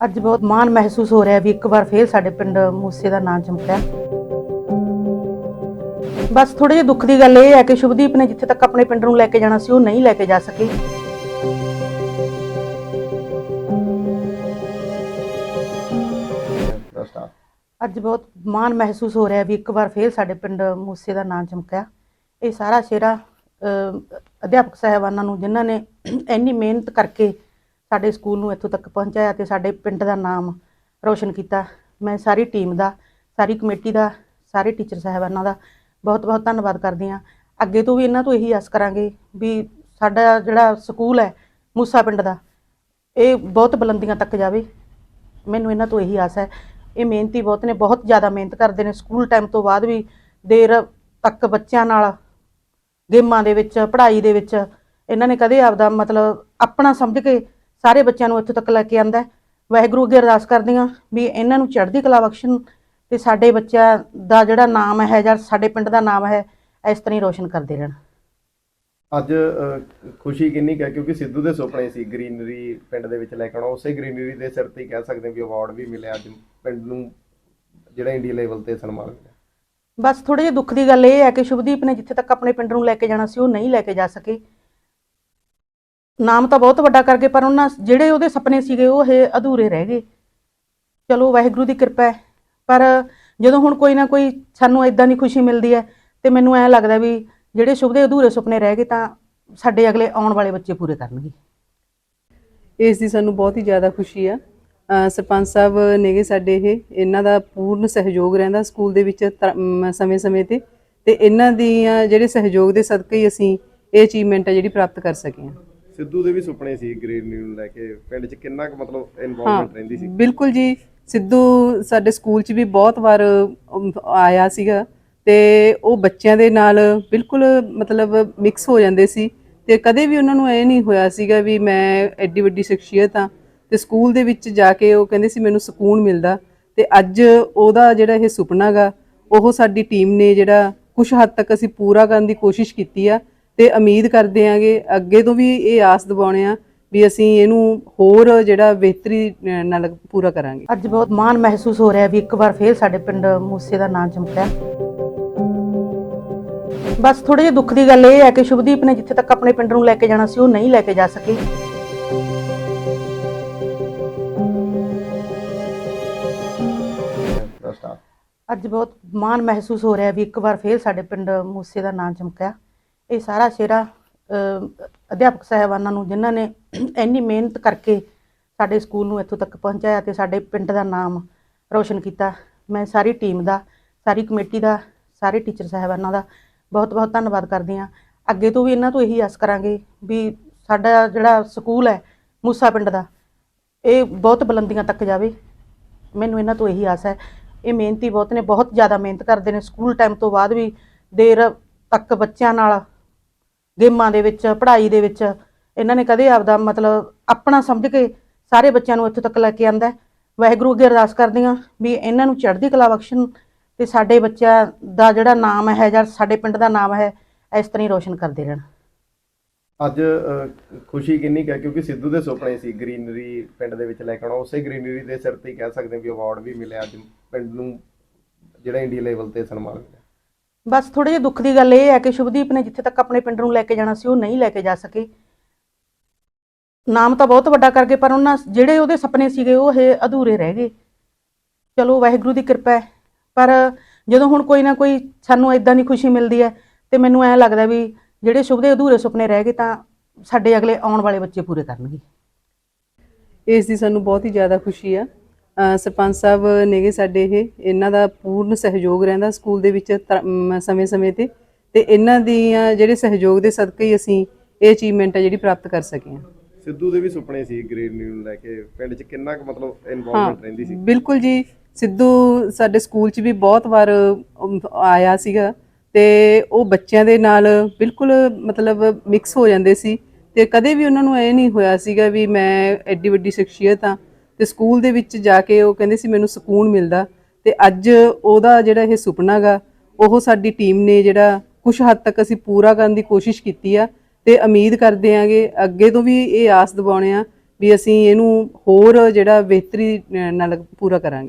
ਅੱਜ ਬਹੁਤ ਮਾਣ ਮਹਿਸੂਸ ਹੋ ਰਿਹਾ ਵੀ ਇੱਕ ਵਾਰ ਫੇਰ ਸਾਡੇ ਪਿੰਡ ਮੂਸੇ ਦਾ ਨਾਂ ਚਮਕਿਆ। ਬਸ ਥੋੜੇ ਜਿਹਾ ਦੁੱਖ ਦੀ ਗੱਲ ਇਹ ਹੈ ਕਿ ਸ਼ੁਭਦੀਪ ਨੇ ਜਿੱਥੇ ਤੱਕ ਆਪਣੇ ਪਿੰਡ ਨੂੰ ਲੈ ਕੇ ਜਾਣਾ ਸੀ, ਉਹ ਨਹੀਂ ਲੈ ਕੇ ਜਾ ਸਕੇ। ਅੱਜ ਬਹੁਤ ਮਾਣ ਮਹਿਸੂਸ ਹੋ ਰਿਹਾ ਵੀ ਇੱਕ ਵਾਰ ਫੇਰ ਸਾਡੇ ਪਿੰਡ ਮੂਸੇ ਦਾ ਨਾਂ ਚਮਕਿਆ। ਇਹ ਸਾਰਾ ਸ਼ੇਰਾ ਅਧਿਆਪਕ ਸਾਹਿਬਾਨਾਂ ਨੂੰ ਜਿਨ੍ਹਾਂ ਨੇ ਇੰਨੀ ਮਿਹਨਤ ਕਰਕੇ ਸਾਡੇ ਸਕੂਲ ਨੂੰ ਇੱਥੋਂ ਤੱਕ ਪਹੁੰਚਾਇਆ ਤੇ ਸਾਡੇ ਪਿੰਡ ਦਾ ਨਾਮ ਰੋਸ਼ਨ ਕੀਤਾ। ਮੈਂ ਸਾਰੀ ਟੀਮ ਦਾ, ਸਾਰੀ ਕਮੇਟੀ ਦਾ, ਸਾਰੇ ਟੀਚਰ ਸਾਹਿਬਾਨਾਂ ਦਾ ਬਹੁਤ ਬਹੁਤ ਧੰਨਵਾਦ ਕਰਦੀ ਹਾਂ। ਅੱਗੇ ਤੋਂ ਵੀ ਇਹਨਾਂ ਤੋਂ ਇਹੀ ਆਸ ਕਰਾਂਗੇ ਵੀ ਸਾਡਾ ਜਿਹੜਾ ਸਕੂਲ ਹੈ ਮੂਸਾ ਪਿੰਡ ਦਾ, ਇਹ ਬਹੁਤ ਬੁਲੰਦੀਆਂ ਤੱਕ ਜਾਵੇ। ਮੈਨੂੰ ਇਹਨਾਂ ਤੋਂ ਇਹੀ ਆਸ ਹੈ। ਇਹ ਮਿਹਨਤੀ ਬਹੁਤ ਨੇ, ਬਹੁਤ ਜ਼ਿਆਦਾ ਮਿਹਨਤ ਕਰਦੇ ਨੇ। ਸਕੂਲ ਟਾਈਮ ਤੋਂ ਬਾਅਦ ਵੀ ਦੇਰ ਤੱਕ ਬੱਚਿਆਂ ਨਾਲ, ਗੇਮਾਂ ਦੇ ਵਿੱਚ, ਪੜ੍ਹਾਈ ਦੇ ਵਿੱਚ ਇਹਨਾਂ ਨੇ ਕਦੇ ਆਪਦਾ ਮਤਲਬ ਆਪਣਾ ਸਮਝ ਕੇ ਸਾਰੇ ਬੱਚਿਆਂ ਨੂੰ ਇੱਥੋਂ ਤੱਕ ਲੈ ਕੇ ਆਂਦਾ ਵਾਹਿਗੁਰੂ ਅੱਗੇ ਅਰਦਾਸ ਕਰਦੀ ਹਾਂ ਵੀ ਇਹਨਾਂ ਨੂੰ ਚੜ੍ਹਦੀ ਕਲਾ ਬਖਸ਼ਣ ਤੇ ਸਾਡੇ ਬੱਚਿਆਂ ਦਾ ਜਿਹੜਾ ਨਾਮ ਹੈ ਜਾਂ ਸਾਡੇ ਪਿੰਡ ਦਾ ਨਾਮ ਹੈ ਇਸ ਤਰ੍ਹਾਂ ਹੀ ਰੋਸ਼ਨ ਕਰਦੇ ਰਹਿਣ। ਅੱਜ ਖੁਸ਼ੀ ਕਿੰਨੀ ਹੈ ਕਿਉਂਕਿ ਸਿੱਧੂ ਦੇ ਸੁਪਨੇ ਸੀ ਗ੍ਰੀਨਰੀ ਪਿੰਡ ਦੇ ਵਿੱਚ ਲੈ ਕੇ ਆਉਣਾ। ਉਸੇ ਗ੍ਰੀਨਰੀ ਦੇ ਸਿਰ ਤੇ ਹੀ ਕਹਿ ਸਕਦੇ ਵੀ ਅਵਾਰਡ ਵੀ ਮਿਲਿਆ ਅੱਜ ਪਿੰਡ ਨੂੰ ਜਿਹੜਾ ਇੰਡੀਆ ਲੈਵਲ ਤੇ ਸਨਮਾਨ ਮਿਲਿਆ। ਬਸ ਥੋੜੇ ਜਿਹਾ ਦੁੱਖ ਦੀ ਗੱਲ ਇਹ ਹੈ ਕਿ ਸ਼ੁਭਦੀਪ ਨੇ ਜਿੱਥੇ ਤੱਕ ਆਪਣੇ ਪਿੰਡ ਨੂੰ ਲੈ ਕੇ ਜਾਣਾ ਸੀ ਉਹ ਨਹੀਂ ਲੈ ਕੇ ਜਾ ਸਕੇ। ਨਾਮ ਤਾਂ ਬਹੁਤ ਵੱਡਾ ਕਰਕੇ ਪਰ ਉਹਨਾਂ ਜਿਹੜੇ ਉਹਦੇ ਸੁਪਨੇ ਸੀਗੇ, ਉਹ ਇਹ ਅਧੂਰੇ ਰਹਿ ਗਏ। ਚਲੋ, ਵਾਹਿਗੁਰੂ ਦੀ ਕਿਰਪਾ ਹੈ, ਪਰ ਜਦੋਂ ਹੁਣ ਕੋਈ ਨਾ ਕੋਈ ਸਾਨੂੰ ਇਦਾਂ ਦੀ ਖੁਸ਼ੀ ਮਿਲਦੀ ਹੈ ਤੇ ਮੈਨੂੰ ਐ ਲੱਗਦਾ ਵੀ ਜਿਹੜੇ ਸ਼ੁਭ ਦੇ ਅਧੂਰੇ ਸੁਪਨੇ ਰਹਿ ਗਏ, ਤਾਂ ਸਾਡੇ ਅਗਲੇ ਆਉਣ ਵਾਲੇ ਬੱਚੇ ਪੂਰੇ ਕਰਨਗੇ। ਇਸ ਦੀ ਸਾਨੂੰ ਬਹੁਤ ਹੀ ਜ਼ਿਆਦਾ ਖੁਸ਼ੀ ਆ। ਸਰਪੰਚ ਸਾਹਿਬ ਨੇਗੇ ਸਾਡੇ ਇਹ, ਇਹਨਾਂ ਦਾ ਪੂਰਨ ਸਹਿਯੋਗ ਰਹਿੰਦਾ ਸਕੂਲ ਦੇ ਵਿੱਚ ਸਮੇਂ-ਸਮੇਂ ਤੇ ਤੇ ਇਹਨਾਂ ਦੀਆਂ ਜਿਹੜੇ ਸਹਿਯੋਗ ਦੇ ਸਦਕੇ ਹੀ ਅਸੀਂ ਇਹ ਅਚੀਵਮੈਂਟ ਹੈ ਜਿਹੜੀ ਪ੍ਰਾਪਤ ਕਰ ਸਕੇ ਹਾਂ ਸਿੱਧੂ ਦੇ ਵੀ ਸੁਪਨੇ ਸੀ ਗ੍ਰੀਨਰੀ ਨੂੰ ਲੈ ਕੇ ਪਿੰਡ 'ਚ ਕਿੰਨਾ ਕੁ ਮਤਲਬ ਇਨਵੋਲਵਮੈਂਟ ਰਹਿੰਦੀ ਸੀ? ਬਿਲਕੁਲ ਜੀ। ਸਿੱਧੂ ਸਾਡੇ ਸਕੂਲ 'ਚ ਵੀ ਬਹੁਤ ਵਾਰ ਆਇਆ ਸੀਗਾ ਤੇ ਉਹ ਬੱਚਿਆਂ ਦੇ ਨਾਲ ਬਿਲਕੁਲ ਮਤਲਬ ਮਿਕਸ ਹੋ ਜਾਂਦੇ ਸੀ ਤੇ ਕਦੇ ਵੀ ਉਹਨਾਂ ਨੂੰ ਇਹ ਨਹੀਂ ਹੋਇਆ ਸੀਗਾ ਵੀ ਮੈਂ ਐਡੀ ਵੱਡੀ ਸ਼ਖਸੀਅਤ ਆ ਤੇ ਸਕੂਲ ਦੇ ਵਿੱਚ ਜਾ ਕੇ ਉਹ ਕਹਿੰਦੇ ਸੀ ਮੈਨੂੰ ਸਕੂਨ ਮਿਲਦਾ ਤੇ ਅੱਜ ਉਹਦਾ ਜਿਹੜਾ ਇਹ ਸੁਪਨਾ ਗਾ ਉਹ ਸਾਡੀ ਟੀਮ ਨੇ ਜਿਹੜਾ ਕੁਝ ਹੱਦ ਤੱਕ ਅਸੀਂ ਪੂਰਾ ਕਰਨ ਦੀ ਕੋਸ਼ਿਸ਼ ਕੀਤੀ ਆ ਤੇ ਉਮੀਦ ਕਰਦੇ ਆਂਗੇ ਅੱਗੇ ਤੋਂ ਵੀ ਇਹ ਆਸ ਦਿਵਾਉਣੇ ਆ ਵੀ ਅਸੀਂ ਇਹਨੂੰ ਹੋਰ ਜਿਹੜਾ ਬਿਹਤਰੀ ਨਾਲ ਪੂਰਾ ਕਰਾਂਗੇ। ਅੱਜ ਬਹੁਤ ਮਾਣ ਮਹਿਸੂਸ ਹੋ ਰਿਹਾ ਵੀ ਇੱਕ ਵਾਰ ਫੇਰ ਸਾਡੇ ਪਿੰਡ ਮੂਸੇ ਦਾ ਨਾਂ ਚਮਕਿਆ। ਬਸ ਥੋੜੇ ਜਿਹਾ ਦੁੱਖ ਦੀ ਗੱਲ ਇਹ ਹੈ ਕਿ ਸ਼ੁਭਦੀਪ ਨੇ ਜਿੱਥੇ ਤੱਕ ਆਪਣੇ ਪਿੰਡ ਨੂੰ ਲੈ ਕੇ ਜਾਣਾ ਸੀ ਉਹ ਨਹੀਂ ਲੈ ਕੇ ਜਾ ਸਕੇ। ਅੱਜ ਬਹੁਤ ਮਾਣ ਮਹਿਸੂਸ ਹੋ ਰਿਹਾ ਵੀ ਇੱਕ ਵਾਰ ਫੇਰ ਸਾਡੇ ਪਿੰਡ ਮੂਸੇ ਦਾ ਨਾਂ ਚਮਕਿਆ। ਇਹ ਸਾਰਾ ਸ਼ੇਰਾ ਅਧਿਆਪਕ ਸਾਹਿਬਾਨਾਂ ਨੂੰ, ਜਿਨ੍ਹਾਂ ਨੇ ਇੰਨੀ ਮਿਹਨਤ ਕਰਕੇ ਸਾਡੇ ਸਕੂਲ ਨੂੰ ਇੱਥੋਂ ਤੱਕ ਪਹੁੰਚਾਇਆ ਤੇ ਸਾਡੇ ਪਿੰਡ ਦਾ ਨਾਮ ਰੋਸ਼ਨ ਕੀਤਾ। ਮੈਂ ਸਾਰੀ ਟੀਮ ਦਾ, ਸਾਰੀ ਕਮੇਟੀ ਦਾ, ਸਾਰੇ ਟੀਚਰ ਸਾਹਿਬਾਨਾਂ ਦਾ ਬਹੁਤ ਬਹੁਤ ਧੰਨਵਾਦ ਕਰਦੀ ਹਾਂ। ਅੱਗੇ ਤੋਂ ਵੀ ਇਹਨਾਂ ਤੋਂ ਇਹੀ ਆਸ ਕਰਾਂਗੇ ਵੀ ਸਾਡਾ ਜਿਹੜਾ ਸਕੂਲ ਹੈ, ਮੂਸਾ ਪਿੰਡ ਦਾ, ਇਹ ਬਹੁਤ ਬੁਲੰਦੀਆਂ ਤੱਕ ਜਾਵੇ। ਮੈਨੂੰ ਇਹਨਾਂ ਤੋਂ ਇਹੀ ਆਸ ਹੈ। ਇਹ ਮਿਹਨਤੀ ਬਹੁਤ ਨੇ, ਬਹੁਤ ਜ਼ਿਆਦਾ ਮਿਹਨਤ ਕਰਦੇ ਨੇ। ਸਕੂਲ ਟਾਈਮ ਤੋਂ ਬਾਅਦ ਵੀ ਦੇਰ ਤੱਕ ਬੱਚਿਆਂ ਨਾਲ ਗੇਮਾਂ ਦੇ ਵਿੱਚ, ਪੜ੍ਹਾਈ ਦੇ ਵਿੱਚ, ਇਹਨਾਂ ਨੇ ਕਦੇ ਆਪਦਾ ਮਤਲਬ ਆਪਣਾ ਸਮਝ ਕੇ ਸਾਰੇ ਬੱਚਿਆਂ ਨੂੰ ਇੱਥੋਂ ਤੱਕ ਲੈ ਕੇ ਆਂਦਾ ਵਾਹਿਗੁਰੂ ਅੱਗੇ ਅਰਦਾਸ ਕਰਦੀ ਹਾਂ ਵੀ ਇਹਨਾਂ ਨੂੰ ਚੜ੍ਹਦੀ ਕਲਾ ਬਖਸ਼ਣ ਤੇ ਸਾਡੇ ਬੱਚਿਆਂ ਦਾ ਜਿਹੜਾ ਨਾਮ ਹੈ ਜਾਂ ਸਾਡੇ ਪਿੰਡ ਦਾ ਨਾਮ ਹੈ, ਇਸ ਤਰ੍ਹਾਂ ਹੀ ਰੋਸ਼ਨ ਕਰਦੇ ਰਹਿਣ। ਅੱਜ ਖੁਸ਼ੀ ਕਿੰਨੀ ਕੁ ਹੈ ਕਿਉਂਕਿ ਸਿੱਧੂ ਦੇ ਸੁਪਨੇ ਸੀ ਗ੍ਰੀਨਰੀ ਪਿੰਡ ਦੇ ਵਿੱਚ ਲੈ ਕੇ ਆਉਣਾ। ਉਸੇ ਗ੍ਰੀਨਰੀ ਦੇ ਸਿਰ ਤੇ ਹੀ ਕਹਿ ਸਕਦੇ ਵੀ ਅਵਾਰਡ ਵੀ ਮਿਲਿਆ ਅੱਜ ਪਿੰਡ ਨੂੰ, ਜਿਹੜਾ ਇੰਡੀਆ ਲੈਵਲ ਤੇ ਸਨਮਾਨ ਬਸ ਥੋੜੇ ਜਿਹਾ ਦੁੱਖ ਦੀ ਗੱਲ ਇਹ ਹੈ ਕਿ ਸ਼ੁਭਦੀਪ ਨੇ ਜਿੱਥੇ ਤੱਕ ਆਪਣੇ ਪਿੰਡ ਨੂੰ ਲੈ ਕੇ ਜਾਣਾ ਸੀ, ਉਹ ਨਹੀਂ ਲੈ ਕੇ ਜਾ ਸਕੇ। ਨਾਮ ਤਾਂ ਬਹੁਤ ਵੱਡਾ ਕਰਕੇ ਪਰ ਉਹਨਾਂ ਜਿਹੜੇ ਉਹਦੇ ਸੁਪਨੇ ਸੀਗੇ, ਉਹ ਇਹ ਅਧੂਰੇ ਰਹਿ ਗਏ। ਚਲੋ, ਵਾਹਿਗੁਰੂ ਦੀ ਕਿਰਪਾ ਹੈ, ਪਰ ਜਦੋਂ ਹੁਣ ਕੋਈ ਨਾ ਕੋਈ ਸਾਨੂੰ ਇਦਾਂ ਦੀ ਖੁਸ਼ੀ ਮਿਲਦੀ ਹੈ ਤੇ ਮੈਨੂੰ ਐ ਲੱਗਦਾ ਵੀ ਜਿਹੜੇ ਸ਼ੁਭ ਦੇ ਅਧੂਰੇ ਸੁਪਨੇ ਰਹਿ ਗਏ ਤਾਂ ਸਾਡੇ ਅਗਲੇ ਆਉਣ ਵਾਲੇ ਬੱਚੇ ਪੂਰੇ ਕਰਨਗੇ। ਇਸ ਦੀ ਸਾਨੂੰ ਬਹੁਤ ਹੀ ਜ਼ਿਆਦਾ ਖੁਸ਼ੀ ਆ। ਸਰਪੰਚ ਸਾਹਿਬ ਨੇਗੇ ਸਾਡੇ ਇਹ ਇਹਨਾਂ ਦਾ ਪੂਰਨ ਸਹਿਯੋਗ ਰਹਿੰਦਾ ਸਕੂਲ ਦੇ ਵਿੱਚ ਸਮੇਂ-ਸਮੇਂ ਤੇ ਤੇ ਇਹਨਾਂ ਦੀਆਂ ਜਿਹੜੇ ਸਹਿਯੋਗ ਦੇ ਸਦਕੇ ਹੀ ਅਸੀਂ ਇਹ ਅਚੀਵਮੈਂਟ ਹੈ ਜਿਹੜੀ ਪ੍ਰਾਪਤ ਕਰ ਸਕੇ ਹਾਂ। ਸਿੱਧੂ ਦੇ ਵੀ ਸੁਪਨੇ ਸੀ ਗ੍ਰੀਨਰੀ ਨੂੰ ਲੈ ਕੇ ਪਿੰਡ 'ਚ ਕਿੰਨਾ ਕੁ ਮਤਲਬ ਇਨਵੋਲਵਮੈਂਟ ਰਹਿੰਦੀ ਸੀ? ਬਿਲਕੁਲ ਜੀ ਸਿੱਧੂ ਸਾਡੇ ਸਕੂਲ 'ਚ ਵੀ ਬਹੁਤ ਵਾਰ ਆਇਆ ਸੀਗਾ ਤੇ ਉਹ ਬੱਚਿਆਂ ਦੇ ਨਾਲ ਬਿਲਕੁਲ ਮਤਲਬ ਮਿਕਸ ਹੋ ਜਾਂਦੇ ਸੀ ਤੇ ਕਦੇ ਵੀ ਉਹਨਾਂ ਨੂੰ ਇਹ ਨਹੀਂ ਹੋਇਆ ਸੀਗਾ ਵੀ ਮੈਂ ਐਡੀ ਵੱਡੀ ਸ਼ਖਸੀਅਤ ਆ ਤੇ ਸਕੂਲ ਦੇ ਵਿੱਚ ਜਾ ਕੇ ਉਹ ਕਹਿੰਦੇ ਸੀ ਮੈਨੂੰ ਸਕੂਨ ਮਿਲਦਾ ਤੇ ਅੱਜ ਉਹਦਾ ਜਿਹੜਾ ਇਹ ਸੁਪਨਾ ਗਾ, ਉਹ ਸਾਡੀ ਟੀਮ ਨੇ ਜਿਹੜਾ ਕੁਝ ਹੱਦ ਤੱਕ ਅਸੀਂ ਪੂਰਾ ਕਰਨ ਦੀ ਕੋਸ਼ਿਸ਼ ਕੀਤੀ ਆ ਤੇ ਉਮੀਦ ਕਰਦੇ ਆਂਗੇ ਅੱਗੇ ਤੋਂ ਵੀ ਇਹ ਆਸ ਦਿਵਾਉਣੇ ਆ ਵੀ ਅਸੀਂ ਇਹਨੂੰ ਹੋਰ ਜਿਹੜਾ ਬਿਹਤਰੀ ਨਾਲ ਪੂਰਾ ਕਰਾਂਗੇ।